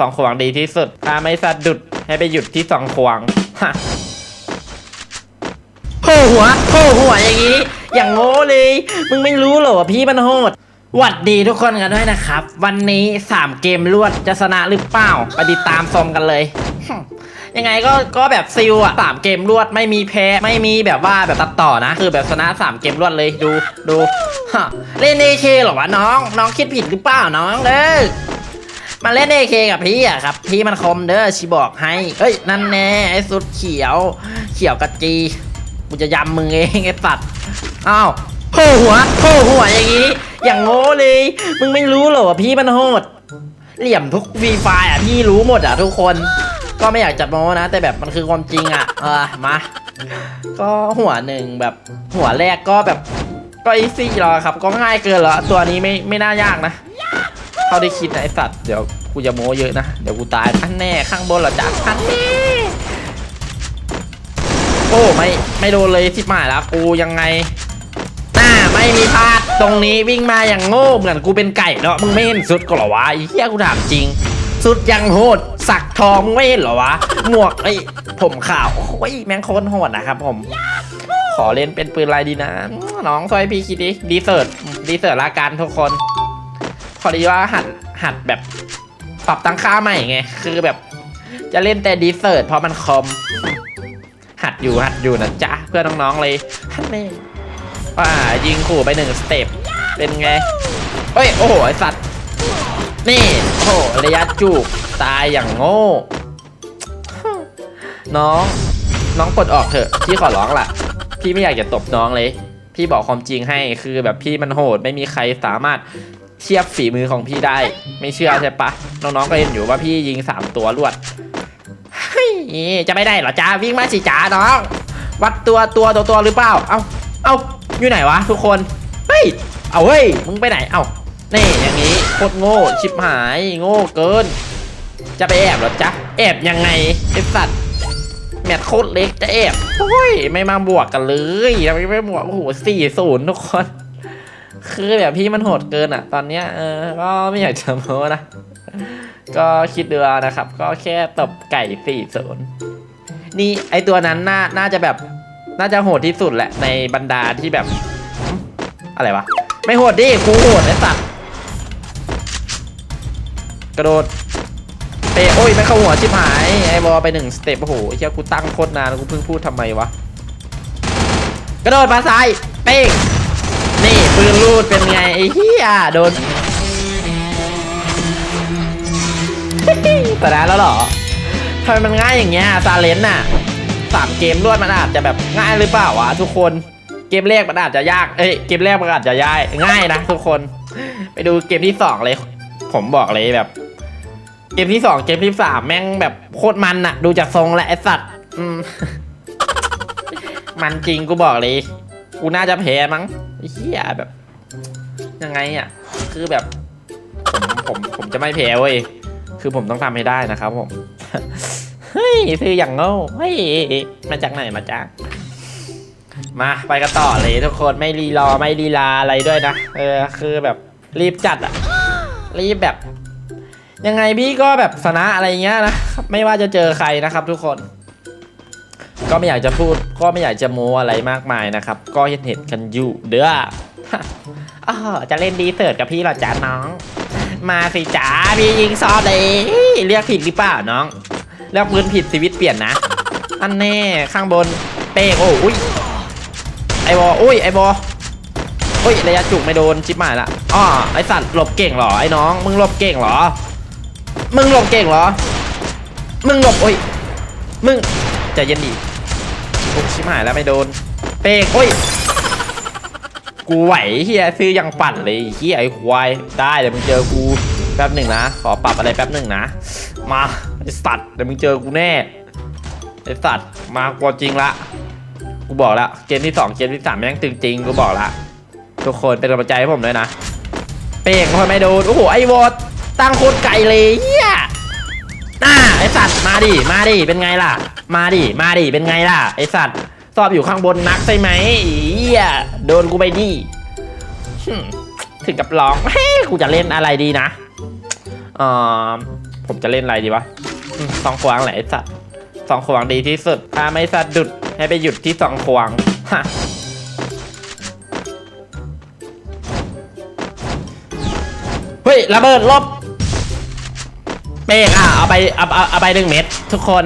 สองขวางดีที่สุด ถ้าไม่สะดุดให้ไปหยุดที่สองขวางฮะโผหัวโผหัวอย่างนี้ อย่างโง่เลย มึงไม่รู้เหรอว่าพี่มันโหดหวัดดีทุกคนกันด้วยนะครับ วันนี้ 3 เกมรวดจะชนะหรือเปล่าไปติดตามชมกันเลย ยังไงก็ก็แบบซิลอะสามเกมรวดไม่มีแพ้ไม่มีแบบว่าแบบตัดต่อนะ คือแบบชนะสามเกมรวดเลยดูดูเล่นเอเคหรอวะน้อง น้องคิดผิดหรือเปล่าน้องเด้อ มาเล่นเอเคกับพี่อะครับ พี่มันคมเด้อชีบอกให้เฮ้ย นั่นแน่ไอ้สุดเขียว เขียวกะจีกูจะยำมึงเองไอ้ปัดอ้าวโผล่หัวโผล่หัวอย่างนี้ อย่างโง่เลย มึงไม่รู้เหรอว่าพี่มันโหด เหลี่ยมทุกวีไฟอะพี่รู้หมดอะทุกคน ก็ไม่อยากจับโม้นะ แต่แบบมันคือความจริงอะ เออมา ก็หัวหนึ่งแบบหัวแรกก็แบบก็อีซี่หรอครับ ก็ง่ายเกินเหรอตัวนี้ไม่ไม่น่ายากนะ เท่าที่คิดนะไอสัตว์เดี๋ยวกูจะโม้เยอะนะ เดี๋ยวกูตายอันแน่ข้างบนเหรอจ๊ะอันแน่โอ้ไม่ไม่โดนเลยทิบหมายแล้วกูยังไงหน้าไม่มีพลาดตรงนี้วิ่งมาอย่างโง่เหมือนกูเป็นไก่เนาะมึงไม่เห็นสุดก็หรอวะไอ้เหี้ยกูถามจริง สุดยังโหด สักทองไม่เห็นหรอวะหมวกไอ้ผมขาวโอ้ยแมงโคตรโหดนะครับผม ขอเล่นเป็นปืนอะไรดีนะ น้องซอยพี่คิดดิดีเซิร์ตดีเซิร์ตละกันทุกคน อดีว่าหัดหัดแบบปรับตั้งค่าใหม่ไง คือแบบ จะเล่นแต่ดีเซิร์ตเพราะมันคอม หัดอยู่หัดอยู่นะจ๊ะ เพื่อนน้องๆเลยฮันเน่ว่ายิงขู่ไปหนึ่งสเต็ปเป็นไงเฮ้ย โอ้โห ไอสัตว์ นี่ โอ้โห ระยะจูบตายอย่างโง่ น้อง น้องปลดออกเถอะ พี่ขอร้องล่ะ พี่ไม่อยากจะตบน้องเลย พี่บอกความจริงให้ คือแบบพี่มันโหด ไม่มีใครสามารถ เทียบฝีมือของพี่ได้ ไม่เชื่อใช่ปะน้องๆก็เห็นอยู่ว่าพี่ยิงสามตัวรวดเฮ้ยจะไม่ได้เหรอจ้าวิ่งมาสิจ้าน้อง วัดตัวตัวตัวตัวหรือเปล่า เอ้าเอ้าอยู่ไหนวะทุกคนเฮ้ยเอาเฮ้ยมึงไปไหนเอ้านี่อย่างนี้โคตรโง่ชิบหายโง่เกิน จะไปแอบเหรอจ๊ะแอบยังไงไอสัตว์แมตโคตรเล็กจะแอบโอ้ยไม่มาบวกกันเลยไมไม่บวกโอ้โหสี่ศูนย์ทุกคน คือแบบพี่มันโหดเกินอะ ตอนเนี้ยเออก็ไม่อยากจะโม้นะ ก็คิดดูเอานะครับ ก็แค่ตบไก่สี่ศูนย์นี่ไอตัวนั้นน่าน่าจะแบบน่าจะโหดที่สุดแหละในบรรดาที่แบบ อะไรวะ ไม่โหดดิกูโหดไอสัตว์กระโดดเตะโอ้ยไม่เข้าหัวชิบหาย ไอบอลไปหนึ่งสเต็ปโอ้โหเชี่ยกูตั้งโคตรนานกูเพิ่งพูดทำไมวะ กระโดดมาซ้าย เป้ง นี่ปืนลูดเป็นไงไอ้เหี้ยโดนชนะแล้วเหรอทำไมมันง่ายอย่างเงี้ยซาเลนน่ะสามเกมรวดมันอาจจะแบบง่ายหรือเปล่าวะทุกคนเกมแรกมันอาจจะยาก เอ้ยเกมแรกมันอาจจะยากง่ายนะทุกคน ไปดูเกมที่สองเลย ผมบอกเลยแบบ เกมที่สองเกมที่สามแม่งแบบโคตรมันน่ะ ดูจากทรงและไอสัตว์มันจริงกูบอกเลย กูน่าจะแพ้มั้ง เหี้ยแบบยังไงอะคือแบบผมผมผมจะไม่แพ้เว้ยคือผมต้องทำให้ได้นะครับผมเฮ้ยซื้ออย่างโง่เฮ้ยมาจากไหนมาจากมาไปกันต่อเลยทุกคนไม่รีรอไม่รีลาอะไรด้วยนะเออคือแบบรีบจัดอะรีบแบบ ยังไงพี่ก็แบบชนะอะไรเงี้ยนะไม่ว่าจะเจอใครนะครับทุกคน ก็ไม่อยากจะพูดก็ไม่อยากจะโมอะไรมากมายนะครับ ก็เห็นเห็นกันอยู่เด้ออ๋อจะเล่นดีเสิร์ตกับพี่หรอจ๊ะน้อง มาสิจ๋าพี่ยิงซอฟเลยเรียกผิดหรือเปล่าน้องเรียกปืนผิดชีวิตเปลี่ยนนะ อันแน่ข้างบนเป้โอ้อุ้ยไอบออุ้ยไอบออุ้ยระยะจุกไม่โดนชิบหายละอ้อไอสัตว์หลบเก่งเหรอไอ้น้อง มึงหลบเก่งเหรอ มึงหลบเก่งเหรอ มึงหลบโอ้ยมึงใจเย็นดิ โอ้ยชิบหายแล้วไม่โดน เป้งโอ้ย กูไหวเฮียซื้อยังปั่นเลยเฮียไอ้ควายได้เดี๋ยวมึงเจอกูแป๊บหนึ่งนะ ขอปรับอะไรแป๊บหนึ่งนะ มาไอสัตว์เดี๋ยวมึงเจอกูแน่ไอสัตว์มากลัวจริงละกูบอกแล้วเกมที่สองเกมที่สามแม่งตึงจริงกูบอกละทุกคนเป็นกำลังใจให้ผมด้วยนะ เป้งทำไมไม่โดนโอ้โหไอ้วอดตั้งโคตรไกลเลยเฮีย ไอสัตว์มาดิมาดิเป็นไงล่ะ มาดิมาดิเป็นไงล่ะ ไอสัตว์สอบอยู่ข้างบนนักใช่ไหมเฮียโดนกูไปดิถึงกับร้องเฮ้กูจะเล่นอะไรดีนะเอ่อผมจะเล่นอะไรดีวะสองควางแหละไอสัตว์สองควางดีที่สุดถ้าไม่สะดุดให้ไปหยุดที่สองควางฮะเฮ้ยระเบิดลบ เป้งอะเอาไปเอาเอาเอาไปหนึ่งเม็ดทุกคน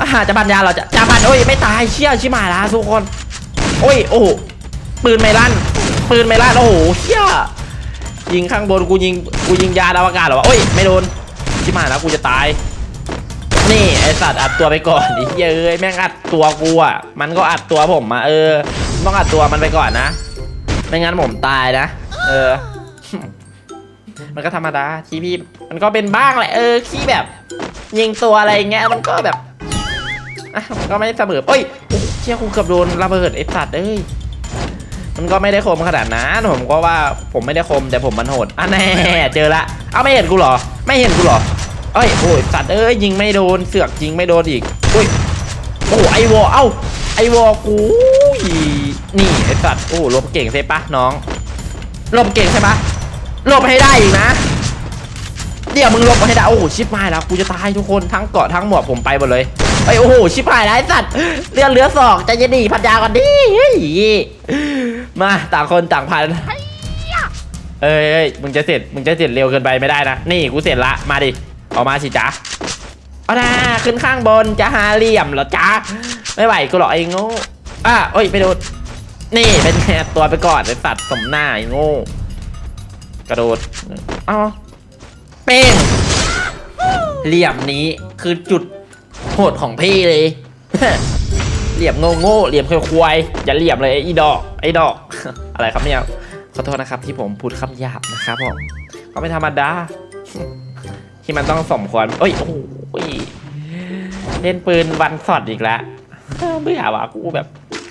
อาหารจะบันยาเราจะจะบันโอ้ยไม่ตายเชี่ยชิบหายละทุกคน โอ้ยโอ้ปืนไม่ลั่นปืนไม่ลั่นโอ้โหเชี่ยยิงข้างบนกูยิงกูยิงยานอวกาศหรอวะโอ้ยไม่โดนชิบหายแล้วกูจะตาย นี่ไอสัตว์อัดตัวไปก่อนไอเหี้ยเอ้ยแม่งอัดตัวกูอะมันก็อัดตัวผมมาเออต้องอัดตัวมันไปก่อนนะไม่งั้นผมตายนะ เออ มันก็ธรรมดาที่พี่มันก็เป็นบ้างแหละเออที่แบบ ยิงตัวอะไรเงี้ยมันก็แบบอะมันก็ไม่เสมอเอ้ยโอ้เชี่ยกูเกือบโดนระเบิดไอสัตว์เอ้ยมันก็ไม่ได้คมขนาดนั้นผมก็ว่าผมไม่ได้คมแต่ผมมันโหดอะแน่เจอละเอาไม่เห็นกูเหรอ ไม่เห็นกูเหรอเอ้ยโอ้ยสัตว์เอ้ยยิงไม่โดนเสือกยิงไม่โดนอีกอุ้ยโอ้ไอวอเอ้าไอวอกูอีนี่ไอสัตว์โอ้หลบเก่งใช่ปะน้องหลบเก่งใช่ปะ หลบให้ได้อีกนะ เดี๋ยวมึงหลบมาให้ได้ โอ้โหชิบหายแล้วกูจะตายทุกคนทั้งเกาะทั้งหมวกผมไปหมดเลยไอยโอ้โหชิบหายแล้วไอสัตว์เรือเรือสองใจเย็นดีพันยาก่อนดิเฮ้ยมาต่างคนต่างพันเอ้ยเอ้ยมึงจะเสร็จมึงจะเสร็จเร็วเกินไปไม่ได้นะนี่กูเสร็จละมาดิออกมาสิจ๊ะเอาหน้าขึ้นข้างบนจะหาเหลี่ยมเหรอจ๊ะไม่ไหวกูหรอกไอ้โง่อะเอ้ยไปโดนนี่เป็นแค่ตัวไปก่อนไอ้สัตว์สมหน้าไอ้โง่ กระโดดเอ้าเป้งเหลี่ยมนี้คือจุดโหดของพี่เลย เหลี่ยมโง่โง่ๆเหลี่ยมควายๆอย่าเหลี่ยมเลยไอ้อีดอก ไอ้ดอก อะไรครับเนี่ยขอโทษนะครับที่ผมพูดคำหยาบนะครับผมก็ไม่ธรรมดาที่มันต้องสมควรเอ้ยโอ้โหเล่นปืนวันสอดอีกแล้วเบื่อว่ะกูแบบ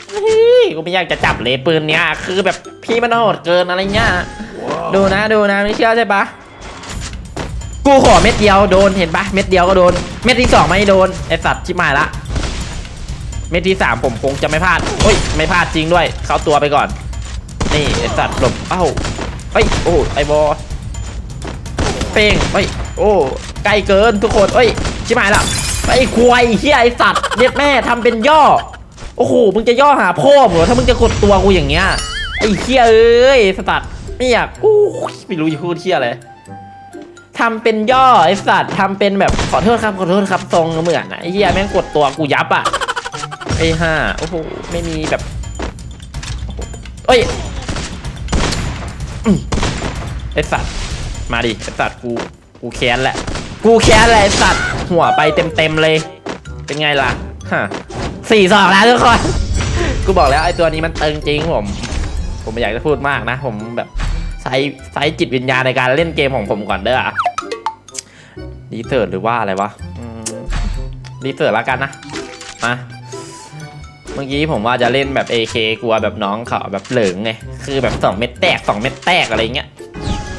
เฮ้ยกูไม่อยากจะจับเลยปืนเนี้ยคือแบบพี่มันโหดเกินอะไรเงี้ย ดูนะดูนะไม่เชื่อใช่ปะกูขอเม็ดเดียวโดนเห็นปะเม็ดเดียวก็โดน เม็ดที่สองไม่โดนไอสัตว์ชิบหายละ เม็ดที่สามผมคงจะไม่พลาดเฮ้ยไม่พลาดจริงด้วย เข้าตัวไปก่อน นี่ไอสัตว์หลบเอ้าเอ้ยโอ้ไอบอเป้งเอ้ยโอ้ไกลเกินทุกคนเอ้ยชิบหายละไอ้ควายเฮียไอสัตว์เรียกแม่ทำเป็นย่อโอ้โหมึงจะย่อหาพ่อเหรอถ้ามึงจะกดตัวกูอย่างเงี้ยไอ้เฮียเอ้ยสัตัด ไม่อยากกูไม่รู้จะพูดเฮียอะไรทำเป็นย่อไอสัตว์ทำเป็นแบบขอโทษครับขอโทษครับทรงเหมือนนะไอ้เฮียแม่งกดตัวกูยับอะไอ้ห่าโอ้โหไม่มีแบบโอ้โหเอ้ยไอสัตว์มาดิไอสัตว์กูกูแค้นแหละ กูแค้นแหละไอสัตว์หัวไปเต็มเต็มๆเลย เป็นไงล่ะฮะสี่สองแล้วทุกคน กูบอกแล้วไอตัวนี้มันตึงจริงผม ผมไม่อยากจะพูดมากนะ ผมแบบใช้ใช้จิตวิญญาณในการเล่นเกมของผมก่อนเด้อรีเสิร์ชหรือว่าอะไรวะรีเสิร์ชแล้วกันนะ มา เมื่อกี้ผมว่าจะเล่นแบบ AK กลัวแบบน้องเขาแบบเหลิงไง คือแบบสองเม็ดแตกสองเม็ดแตกอะไรเงี้ย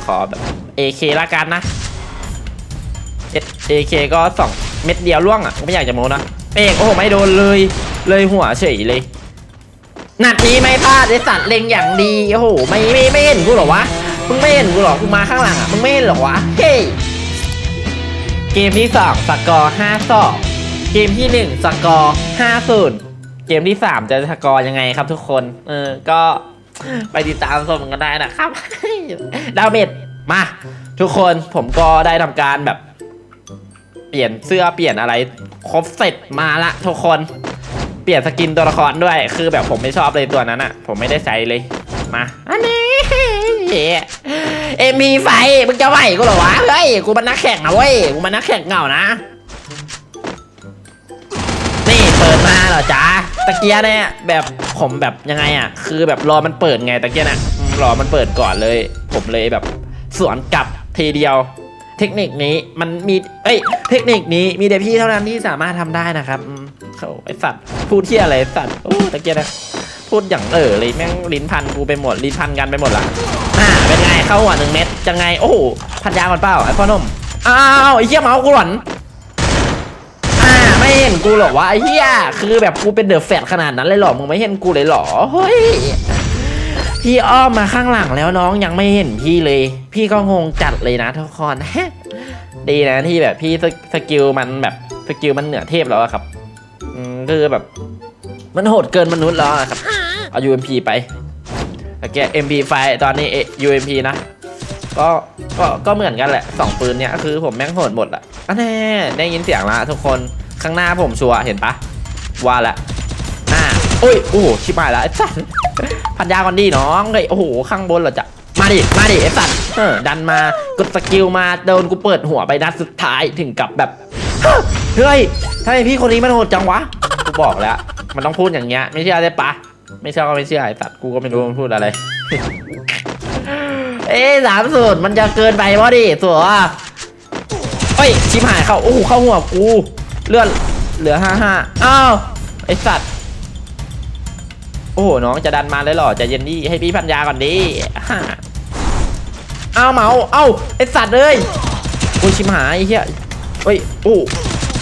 ขอแบบ AK ละกันนะ AK ก็สองเม็ดเดียวล่วงอะ ไม่อยากจะโม้นะ เอกโอ้โหไม่โดนเลย เลยหัวเฉยเลย นัดนี้ไม่พลาดไอสัตว์เล็งอย่างดีโอ้โหไม่ไม่ไม่เห็นกูหรอวะมึงไม่เห็นกูหรอกูมาข้างหลังอะมึงไม่เห็นหรอวะเฮ้ยเกมที่สองสกอร์ห้าสองเกมที่หนึ่งสกอร์ห้าศูนย์เกมที่สามจะสกอร์ยังไงครับทุกคนเออก็ไปติดตามชมกันได้นะครับดาวเมจมาทุกคนผมก็ได้ทำการแบบ เปลี่ยนเสื้อเปลี่ยนอะไร ครบเสร็จมาละทุกคน ลี่ยนสกินตัวละครด้วย คือแบบผมไม่ชอบเลยตัวนั้นอะผมไม่ได้ใช้เลย มา อันนี้เอ็มมีไฟมึงจะไหวกูเหรอวะ เฮ้ย กูมันนักแข่งนะเว้ย กูมันนักแข่งเก่านะ นี่เปิดมาเหรอจ๊ะ ตะเกียเนี่ยแบบผมแบบยังไงอะคือแบบรอมันเปิดไงตะเกียน่ะอืมรอมันเปิดก่อนเลย ผมเลยแบบสวนกลับทีเดียวเทคนิคนี้มันมี เอ้ย เทคนิคนี้มีแต่พี่เท่านั้นที่สามารถทำได้นะครับอื เขาไอสัตว์พูดที่อะไรสัตว์โอ้ตะเกียนะพูดอย่างเออเลยแม่งลิ้นพันกูไปหมดลิ้นพันกันไปหมดละอ่าเป็นไงเข้าหัวหนึ่งเม็ดจะไงโอ้โหพันยาก่อนเปล่าไอ้พ่อนมอ้าวไอ้เหี้ยเมาส์กูหลอนอ่าไม่เห็นกูหรอวะไอ้เหี้ยคือแบบกูเป็นเดอะแฟตขนาดนั้นเลยหรอมึงไม่เห็นกูเลยหรอเฮ้ยพี่อ้อมมาข้างหลังแล้วน้องยังไม่เห็นพี่เลย พี่ก็งงจัดเลยนะทุกคนดีนะที่แบบพี่สสกิลมันแบบสกิลมันเหนือเทพแล้วอะครับ อืมคือแบบ มันโหดเกินมนุษย์แล้วอะครับ เอา UMP ไปแต่แก MP ไฟตอนนี้ UMP นะ ก็ ก็ ก็เหมือนกันแหละสองปืนเนี่ยคือผมแม่งโหดหมดอะอันแน่ได้ยินเสียงละทุกคน ข้างหน้าผมชัวเห็นปะว่าละหน้าโอ้ย โอ้โห ชิบหายละไอ้สัสพันยาก่อนดีน้องเฮ้ยโอ้โห ข้างบนเหรอจะมาดิ มาดิไอ้สัสดันมากดสกิลมาโดนกูเปิดหัวไปนัดสุดท้ายถึงกับแบบ เฮ้ยทำไมพี่คนนี้มันโหดจังวะ กูบอกแล้ว มันต้องพูดอย่างเงี้ย ไม่เชื่อได้ปะ ไม่เชื่อก็ไม่เชื่อไอ้สัตว์กูก็ไม่รู้มันพูดอะไร เอ๊สามสูตรมันจะเกินไปวะดิสัวเฮ้ย ชิบหายเข้าโอ้โหเข้าหัวกู เลือดเหลือห้าห้าอ้าวไอสัตว์ โอ้โห น้องจะดันมาเลยเหรอใจะเย็นดิให้พี่พันยาก่อนดิฮ่าอ้าวเมา เอ้าไอสัตว์เลยโอ้ยชิบหายไอ้เหี้ยเฮ้ยโอ้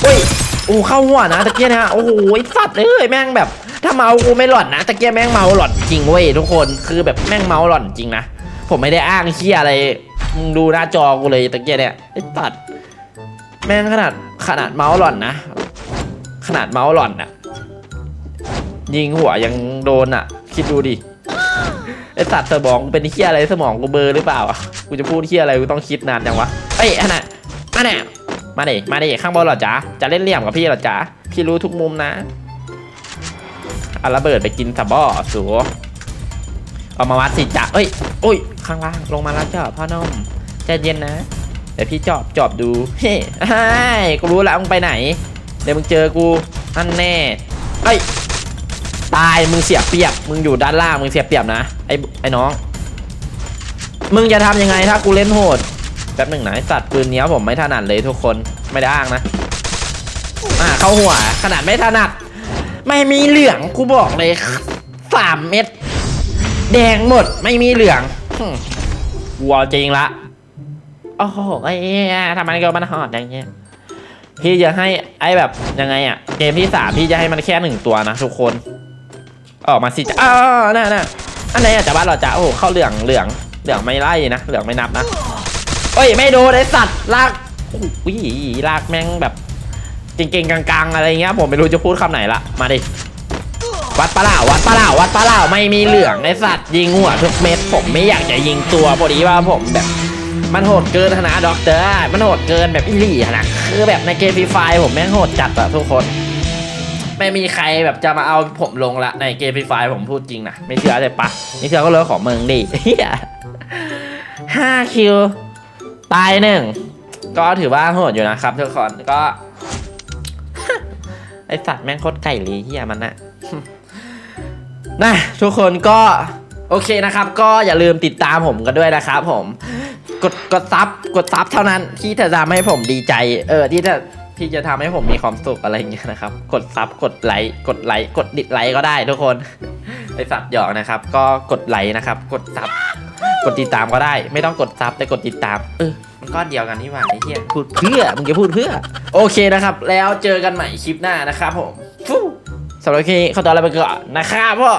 เฮ้ยโอ้เข้าหัวนะตะเกียนะโอ้โหสัตว์เอ้ยแม่งแบบ ถ้าเมากูไม่หล่อนนะตะเกียแม่งเมาหล่อนจริงเว้ยทุกคนคือแบบแม่งเมาหล่อนจริงนะผมไม่ได้อ้างเฮียอะไรดูหน้าจอกูเลยตะเกียเนี่ยไอตัด แม่งขนาดขนาดเมาหล่อนนะ ขนาดเมาหล่อนอะยิงหัวยังโดนอะคิดดูดิไอสัตว์สมองเป็นเฮียอะไรสมองกูเบอร์หรือเปล่าอะกูจะพูดเฮียอะไรกูต้องคิดนานจังวะเอ้ยอันน่ะอันน่ะ มาดิมาดิข้างบนเหรอจ๊ะจะเล่นเหลี่ยมกับพี่เหรอจ๊ะพี่รู้ทุกมุมนะเอาระเบิดไปกินสะบ้อสูเอามาวัดสิจ้ะเอ้ยโอ้ยข้างล่างลงมาแล้วจ้ะพ่อนมใจเย็นนะเดี๋ยวพี่จอบจอบดูเฮ้ยกูรู้แล้วมึงไปไหน เดี๋ยวมึงเจอกูอันแน่เอ้ยตายมึงเสียเปรียบมึงอยู่ด้านล่างมึงเสียเปรียบนะไอ้ไอ้น้อง มึงจะทำยังไงถ้ากูเล่นโหด แป๊บหนึ่งนะไอ้สัตว์ปืนเนี้ยผมไม่ถนัดเลยทุกคนไม่ได้อ้างนะอ่าเข้าหัว ขนาดไม่ถนัด ไม่มีเหลืองกูบอกเลยสามเม็ดแดงหมดไม่มีเหลืองหึวัวจริงละโอ้โหไอ้ทำไมก็มันหอดอย่างเงี้ยพี่จะให้ไอ้แบบยังไงอะเกมที่สามพี่จะให้มันแค่หนึ่งตัวนะทุกคน ออกมาสิอ้าวน่าน่าอันไหนอะจะบ้านเราจะโอ้โหเข้าเหลืองเหลืองเหลืองไม่ไล่นะเหลืองไม่นับนะ เอ้ย ไม่โดนไอสัตว์ลากโอ้โหลากแม่งแบบเก่งๆกลางๆ อะไรเงี้ยผมไม่รู้จะพูดคำไหนละ มาดิ วัดปลาล่าวัดปลาล่าวัดปลาล่าไม่มีเหลืองไอสัตว์ยิงหัวทุกเม็ด ผมไม่อยากจะยิงตัวพอดีว่าผมแบบ มันโหดเกินนะด็อกเตอร์มันโหดเกินแบบอีหลี่นะคือแบบในเกมฟรีไฟผมแม่งโหดจัดอะทุกคนไม่มีใครแบบจะมาเอาผมลงละในเกมฟรีไฟผมพูดจริงนะไม่เชื่อเลยปะไม่เชื่อก็เรื่องของมึงดิห้าคิว ตายหนึ่ง ก็ถือว่าโหดอยู่นะครับทุกคนก็ ไอสัตว์แม่งโคตรไก่เลยเฮียมันนะนะทุกคนก็โอเคนะครับ ก็อย่าลืมติดตามผมกันด้วยนะครับผม กดกดซับกดซับเท่านั้นที่จะทำให้ผมดีใจ เออที่จะที่จะทำให้ผมมีความสุขอะไรอย่างเงี้ยนะครับ กดซับกดไลค์กดไลค์กดดิดไลค์ก็ได้ทุกคนไอสัตว์หยอกนะครับ ก็กดไลค์นะครับ กดซับ ดติดตามก็ได้ ไม่ต้องกดซับแต่กดติดตาม เออมันก้อนเดียวกันนี่หว่าไอ้เหี้ยพูดเพื่อมึงจะพูดเพื่อ โอเคนะครับ แล้วเจอกันใหม่คลิปหน้านะครับผมฟู้สำหรับคลิปนี้ขอตัวลาไปก่อนนะครับพ่อ